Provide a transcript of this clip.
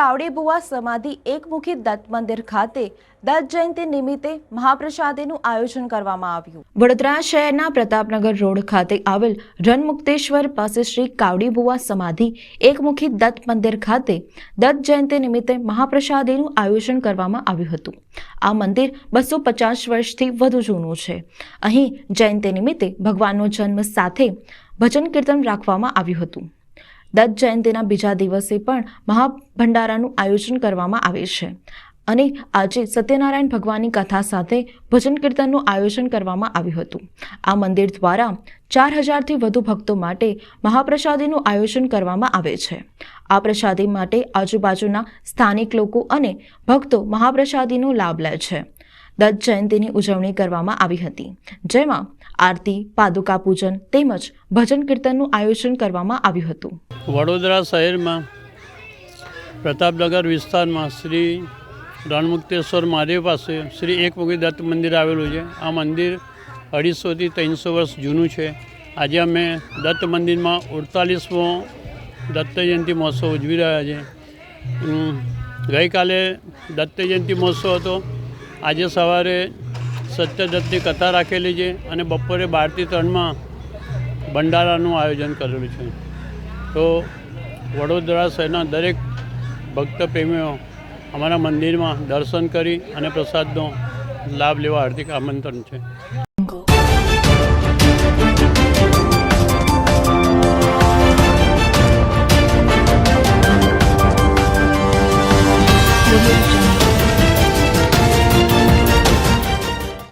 કાવડી બુવા સમાધિ એકમુખી દત્ત મંદિર ખાતે દત્ત જયંતિ નિમિત્તે મહાપ્રસાદીનું આયોજન કરવામાં આવ્યું. વડોદરા શહેરના પ્રતાપનગર રોડ ખાતે આવેલ રણમુક્તેશ્વર પાસે શ્રી કાવડી બુવા સમાધિ એકમુખી દત્ત મંદિર ખાતે દત્ત જયંતિ નિમિત્તે મહાપ્રસાદીનું આયોજન કરવામાં આવ્યું હતું. આ મંદિર બસો પચાસ વર્ષથી વધુ જૂનું છે. અહીં જયંતિ નિમિત્તે ભગવાનનો જન્મ સાથે ભજન કીર્તન રાખવામાં આવ્યું હતું. દત્ત જયંતિના બીજા દિવસે પણ મહાભંડારાનું આયોજન કરવામાં આવે છે. અને આજે સત્યનારાયણ ભગવાનની કથા સાથે ભજન કીર્તનનું આયોજન કરવામાં આવ્યું હતું. આ મંદિર દ્વારા ચાર હજારથી વધુ ભક્તો માટે મહાપ્રસાદીનું આયોજન કરવામાં આવે છે. આ પ્રસાદી માટે આજુબાજુના સ્થાનિક લોકો અને ભક્તો મહાપ્રસાદીનો લાભ લે છે. દત્ત જયંતિની ઉજવણી કરવામાં આવી હતી. જેમાં આરતી, પાદુકા પૂજન તેમજ ભજન કીર્તનનું આયોજન કરવામાં આવ્યું હતું. વડોદરા શહેરમાં પ્રતાપનગર વિસ્તારમાં શ્રી રણમુક્તેશ્વર મહાદેવ પાસે શ્રી એકમુખી દત્ત મંદિર આવેલું છે. આ મંદિર અઢીસોથી ત્રણસો વર્ષ જૂનું છે. આજે અમે દત્ત મંદિરમાં અડતાલીસમો દત્ત જયંતિ મહોત્સવ ઉજવી રહ્યા છે ગઈકાલે દત્ત જયંતિ મહોત્સવ હતો. આજે સવારે સત્યદત્તની કથા રાખેલી છે અને બપોરે બારથી ત્રણમાં ભંડારાનું આયોજન કરેલું છે તો વડોદરા શહેરના દરેક ભક્ત પ્રેમીઓ અમારા મંદિરમાં દર્શન કરી અને પ્રસાદનો લાભ લેવા હાર્દિક આમંત્રણ છે Thank Jungle.